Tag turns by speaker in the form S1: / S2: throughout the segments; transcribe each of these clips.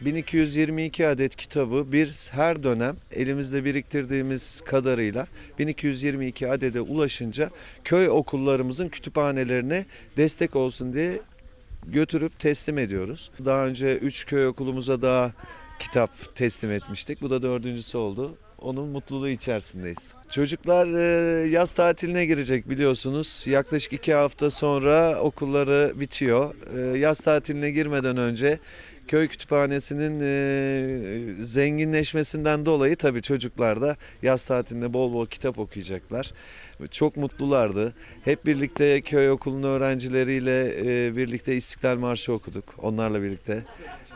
S1: 1222 adet kitabı bir her dönem elimizde biriktirdiğimiz kadarıyla 1222 adede ulaşınca köy okullarımızın kütüphanelerine destek olsun diye götürüp teslim ediyoruz. Daha önce 3 köy okulumuza daha kitap teslim etmiştik. Bu da dördüncüsü oldu. Onun mutluluğu içerisindeyiz. Çocuklar e, yaz tatiline girecek biliyorsunuz. Yaklaşık iki hafta sonra okulları bitiyor. E, Yaz tatiline girmeden önce köy kütüphanesinin e, zenginleşmesinden dolayı tabii çocuklar da yaz tatilinde bol bol kitap okuyacaklar. Çok mutlulardı. Hep birlikte köy okulunun öğrencileriyle birlikte İstiklal Marşı okuduk. Onlarla birlikte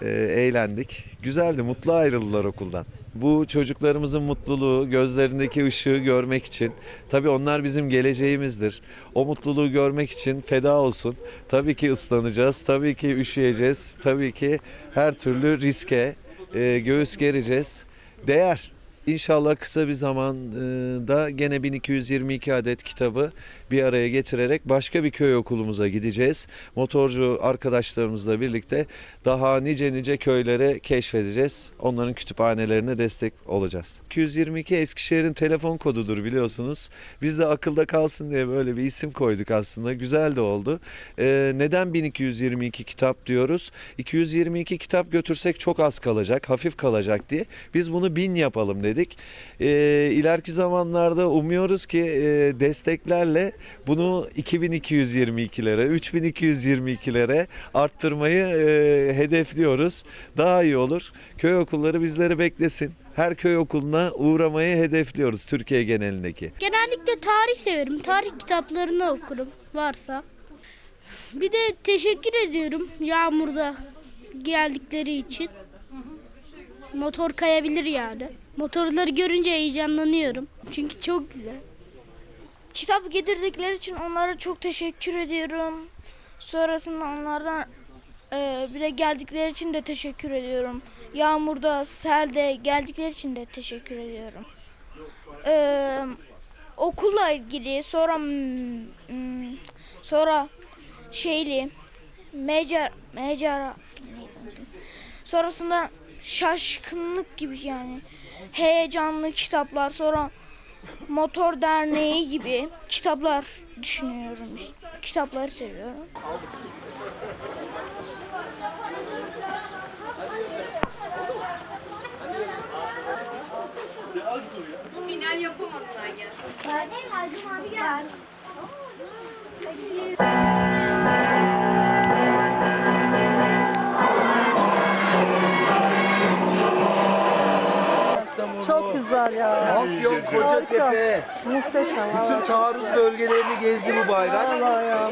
S1: e, eğlendik. Güzeldi, mutlu ayrıldılar okuldan. Bu çocuklarımızın mutluluğu, gözlerindeki ışığı görmek için, tabii onlar bizim geleceğimizdir. O mutluluğu görmek için feda olsun. Tabii ki ıslanacağız, tabii ki üşüyeceğiz, tabii ki her türlü riske e, göğüs gereceğiz. Değer. İnşallah kısa bir zamanda gene 1222 adet kitabı bir araya getirerek başka bir köy okulumuza gideceğiz. Motorcu arkadaşlarımızla birlikte daha nice nice köylere keşfedeceğiz. Onların kütüphanelerine destek olacağız. 222 Eskişehir'in telefon kodudur biliyorsunuz. Biz de akılda kalsın diye böyle bir isim koyduk aslında. Güzel de oldu. Ee, neden 1222 kitap diyoruz? 222 kitap götürsek çok az kalacak, hafif kalacak diye. Biz bunu 1000 yapalım dedik. Ee, ileriki zamanlarda umuyoruz ki e, desteklerle bunu 2222'lere, 3222'lere arttırmayı e, hedefliyoruz. Daha iyi olur. Köy okulları bizleri beklesin. Her köy okuluna uğramayı hedefliyoruz Türkiye genelindeki.
S2: Genellikle tarih severim. Tarih kitaplarını okurum varsa. Bir de teşekkür ediyorum yağmurda geldikleri için. Motor kayabilir yani. Motorları görünce heyecanlanıyorum. Çünkü çok güzel.
S3: Kitap getirdikleri için onlara çok teşekkür ediyorum. Sonrasında onlardan e, bir de geldikleri için de teşekkür ediyorum. Yağmurda, selde geldikleri için de teşekkür ediyorum. E, okulla ilgili sonra sonra şeyli neydi unuttum. sonrasında şaşkınlık gibi yani heyecanlı kitaplar sonra Motor Derneği gibi kitaplar düşünüyorum. Kitapları seviyorum.
S4: Final yapamadılar ya.
S5: Çok güzel ya.
S6: Afyon, Kocatepe,
S5: Muhteşem.
S6: bütün taarruz bölgelerini gezdi bu bayrak.
S5: Allah ya.